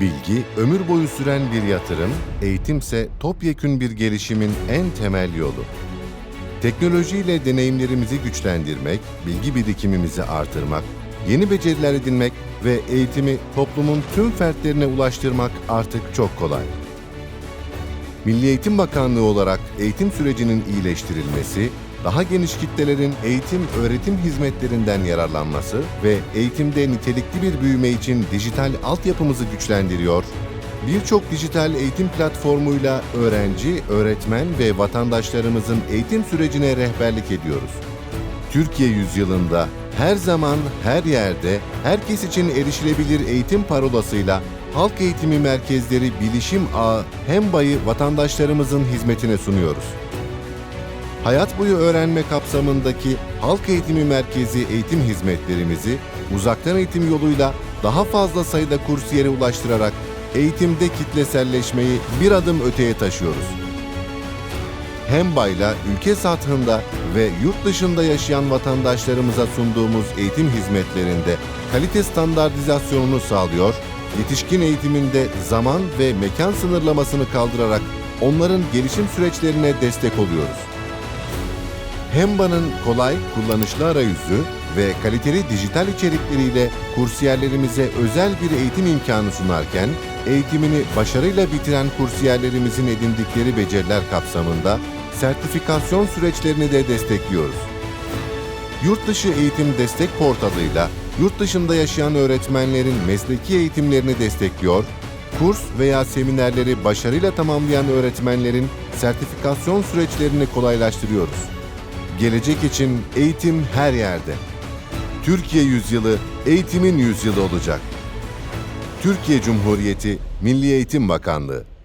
Bilgi, ömür boyu süren bir yatırım, eğitimse topyekün bir gelişimin en temel yolu. Teknolojiyle deneyimlerimizi güçlendirmek, bilgi birikimimizi artırmak, yeni beceriler edinmek ve eğitimi toplumun tüm fertlerine ulaştırmak artık çok kolay. Milli Eğitim Bakanlığı olarak eğitim sürecinin iyileştirilmesi, daha geniş kitlelerin eğitim öğretim hizmetlerinden yararlanması ve eğitimde nitelikli bir büyüme için dijital altyapımızı güçlendiriyor, birçok dijital eğitim platformuyla öğrenci, öğretmen ve vatandaşlarımızın eğitim sürecine rehberlik ediyoruz. Türkiye yüzyılında her zaman, her yerde, herkes için erişilebilir eğitim parolasıyla halk eğitimi merkezleri bilişim ağı HEMBA'yı vatandaşlarımızın hizmetine sunuyoruz. Hayat boyu öğrenme kapsamındaki Halk Eğitimi Merkezi eğitim hizmetlerimizi uzaktan eğitim yoluyla daha fazla sayıda kursiyere ulaştırarak eğitimde kitleselleşmeyi bir adım öteye taşıyoruz. HEMBA'yla ülke sathında ve yurt dışında yaşayan vatandaşlarımıza sunduğumuz eğitim hizmetlerinde kalite standartizasyonunu sağlıyor, yetişkin eğitiminde zaman ve mekan sınırlamasını kaldırarak onların gelişim süreçlerine destek oluyoruz. Hemba'nın kolay, kullanışlı arayüzü ve kaliteli dijital içerikleriyle kursiyerlerimize özel bir eğitim imkanı sunarken, eğitimini başarıyla bitiren kursiyerlerimizin edindikleri beceriler kapsamında sertifikasyon süreçlerini de destekliyoruz. Yurtdışı Eğitim Destek Portalı'yla yurt dışında yaşayan öğretmenlerin mesleki eğitimlerini destekliyor, kurs veya seminerleri başarıyla tamamlayan öğretmenlerin sertifikasyon süreçlerini kolaylaştırıyoruz. Gelecek için eğitim her yerde. Türkiye yüzyılı eğitimin yüzyılı olacak. Türkiye Cumhuriyeti Milli Eğitim Bakanlığı